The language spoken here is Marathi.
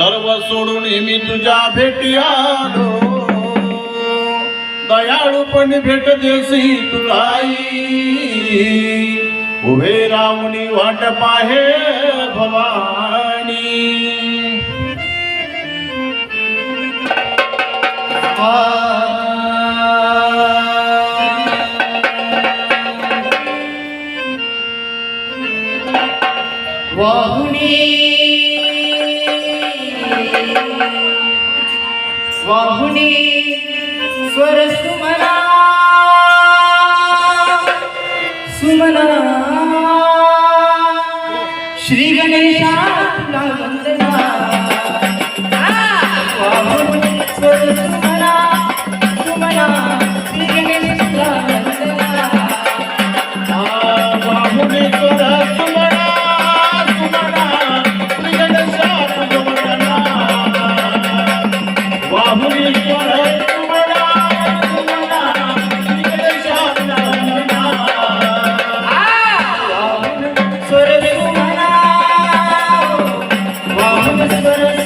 सर्व सोडून मी तुझ्या भेटी आलो. दयाळूपणे भेट देसी तुलाई. उभे रावणी वाट पाहे भवानी. वाहुनी वाहुनी स्वर सुमना सुमना. श्री गणेशा तुला Thank you.